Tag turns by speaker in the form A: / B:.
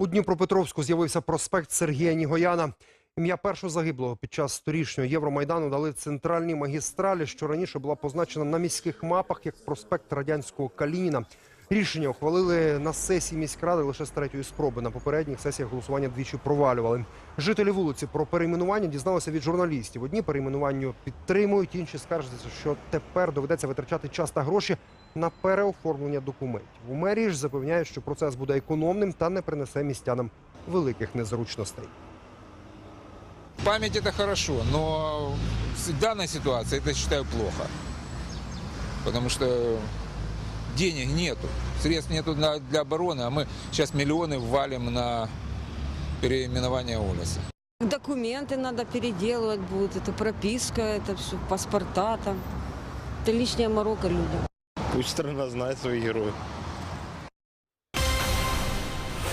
A: У Дніпропетровську з'явився проспект Сергія Нігояна. Ім'я першого загиблого під час сторічнього Євромайдану дали центральній магістралі, що раніше була позначена на міських мапах як проспект радянського Калініна. Рішення ухвалили на сесії міськради лише з третьої спроби. На попередніх сесіях голосування двічі провалювали. Жителі вулиці про перейменування дізналися від журналістів. Одні перейменуванню підтримують, інші скаржаться, що тепер доведеться витрачати час та гроші на переоформлення документів. У мерії ж запевняють, що процес буде економним та не принесе містянам великих незручностей.
B: Память это хорошо, но в данной ситуации это считаю плохо. Потому что денег нету, средств нету для, для обороны, а мы сейчас миллионы валим на переименование улицы.
C: Документы надо переделывать будут, это прописка, это все, паспорта там. Это лишняя морока людям.
D: Пусть страна знает своих героев.